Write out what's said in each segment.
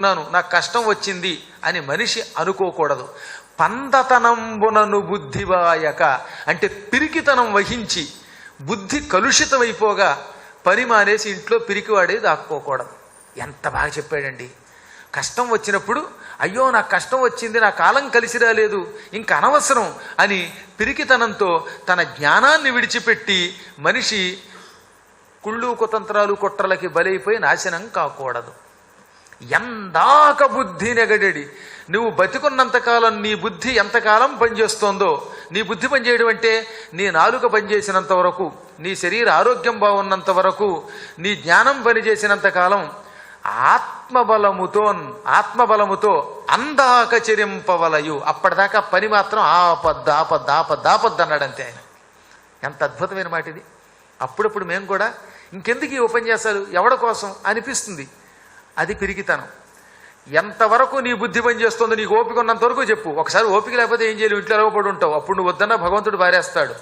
నాను నాకు కష్టం వచ్చింది అని మనిషి అనుకోకూడదు. పందతనంబునను బుద్ధివాయక అంటే పిరికితనం వహించి బుద్ధి కలుషితమైపోగా పని మానేసి ఇంట్లో పిరికివాడే దాక్కోకూడదు. ఎంత బాగా చెప్పాడండి. కష్టం వచ్చినప్పుడు అయ్యో నాకు కష్టం వచ్చింది నా కాలం కలిసి రాలేదు ఇంకా అనవసరం అని పిరికితనంతో తన జ్ఞానాన్ని విడిచిపెట్టి మనిషి కుళ్ళు కుతంత్రాలు కుట్రలకి బలైపోయి నాశనం కాకూడదు. ఎందాక బుద్ధి నెగడెడి. నువ్వు బతికున్నంతకాలం నీ బుద్ధి ఎంతకాలం పనిచేస్తోందో నీ బుద్ధి పనిచేయడం అంటే నీ నాలుక పనిచేసినంత వరకు నీ శరీర ఆరోగ్యం బాగున్నంత వరకు నీ జ్ఞానం పనిచేసినంత కాలం ఆత్మబలముతో ఆత్మబలముతో అందాక చెరింపవలయు. అప్పటిదాకా పని మాత్రం ఆపద్దు ఆపద్దు ఆపద్దు ఆపద్దు అన్నాడంతే ఆయన. ఎంత అద్భుతమైన మాట ఇది అప్పుడప్పుడు మేము కూడా ఇంకెందుకు ఈ ఉపన్యాసాలు? ఎవడ కోసం? అనిపిస్తుంది. అది పిరికితనం. ఎంతవరకు నీ బుద్ధి పనిచేస్తుందో నీకు ఓపిక ఉన్నంత వరకు చెప్పు. ఒకసారి ఓపిక లేకపోతే ఏం చేయాలి ఇంట్లో పడి ఉంటావు? అప్పుడు నువ్వు వద్దన్నా భగవంతుడు పారేస్తాడు.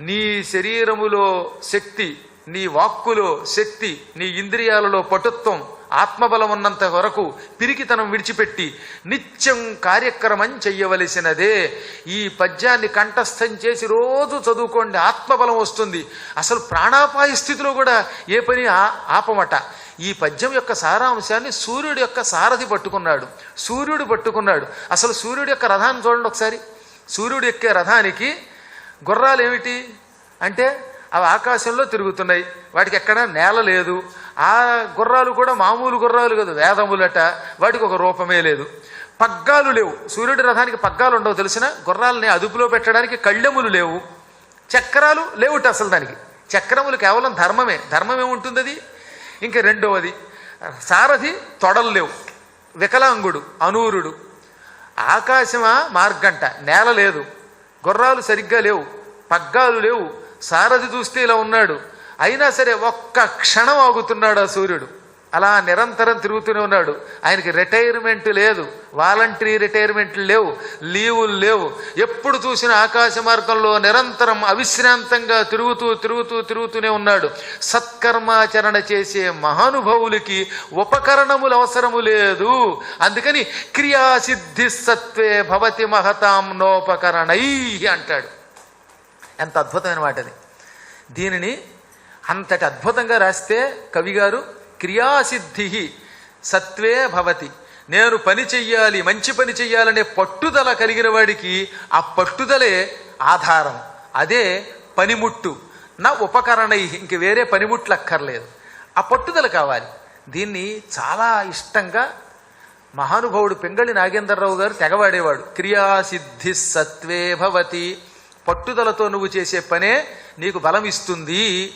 నీ శరీరములో శక్తి నీ వాక్కులో శక్తి నీ ఇంద్రియాలలో పటుత్వం ఆత్మబలం ఉన్నంత వరకు పిరికితనం విడిచిపెట్టి నిత్యం కార్యక్రమం చెయ్యవలసినదే. ఈ పద్యాన్ని కంఠస్థం చేసి రోజు చదువుకోండి. ఆత్మబలం వస్తుంది. అసలు ప్రాణాపాయ స్థితిలో కూడా ఏ పని ఆ- ఆపమట. ఈ పద్యం యొక్క సారాంశాన్ని సూర్యుడు యొక్క సారథి పట్టుకున్నాడు. సూర్యుడు పట్టుకున్నాడు. అసలు సూర్యుడు యొక్క రథాన్ని చూడండి ఒకసారి. సూర్యుడు ఎక్కే రథానికి గుర్రాలు ఏమిటి? అంటే అవి ఆకాశంలో తిరుగుతున్నాయి. వాటికి ఎక్కడ నేల లేదు. ఆ గుర్రాలు కూడా మామూలు గుర్రాలు కదా వేదములట. వాటికి ఒక రూపమే లేదు. పగ్గాలు లేవు. సూర్యుడి రథానికి పగ్గాలు ఉండవు తెలిసిన? గుర్రాలని అదుపులో పెట్టడానికి కళ్ళెములు లేవు. చక్రాలు లేవుట అసలు దానికి. చక్రములు కేవలం ధర్మమే. ధర్మం ఏముంటుంది అది? ఇంకా రెండవది సారథి తొడలు లేవు వికలాంగుడు అనూరుడు. ఆకాశమా మార్గంట నేల లేదు. గుర్రాలు సరిగ్గా లేవు పగ్గాలు లేవు. సారథి చూస్తే ఇలా ఉన్నాడు. అయినా సరే ఒక్క క్షణం ఆగుతున్నాడు ఆ సూర్యుడు. అలా నిరంతరం తిరుగుతూనే ఉన్నాడు. ఆయనకి రిటైర్మెంట్ లేదు. వాలంటరీ రిటైర్మెంట్ లేవు. లీవులు లేవు. ఎప్పుడు చూసిన ఆకాశ మార్గంలో నిరంతరం అవిశ్రాంతంగా తిరుగుతూ తిరుగుతూ తిరుగుతూనే ఉన్నాడు. సత్కర్మాచరణ చేసే మహానుభావులకి ఉపకరణములు అవసరము లేదు. అందుకని క్రియాసిద్ధి సత్వే భవతి మహతాం నోపకరణై అంటాడు. ఎంత అద్భుతమైన మాట అది దీనిని అంతటి అద్భుతంగా రాస్తే కవిగారు క్రియాసిద్ధి సత్వే భవతి. నేను పని చెయ్యాలి మంచి పని చెయ్యాలనే పట్టుదల కలిగిన వాడికి ఆ పట్టుదలే ఆధారం. అదే పనిముట్టు. నా ఉపకరణ ఇంక వేరే పనిముట్లు అక్కర్లేదు ఆ పట్టుదల కావాలి. దీన్ని చాలా ఇష్టంగా మహానుభావుడు పెంగళి నాగేంద్రరావు గారు తెగవాడేవాడు. క్రియాసిద్ధి సత్వే భవతి. పట్టుదలతో నువ్వు చేసే పనే నీకు బలం ఇస్తుంది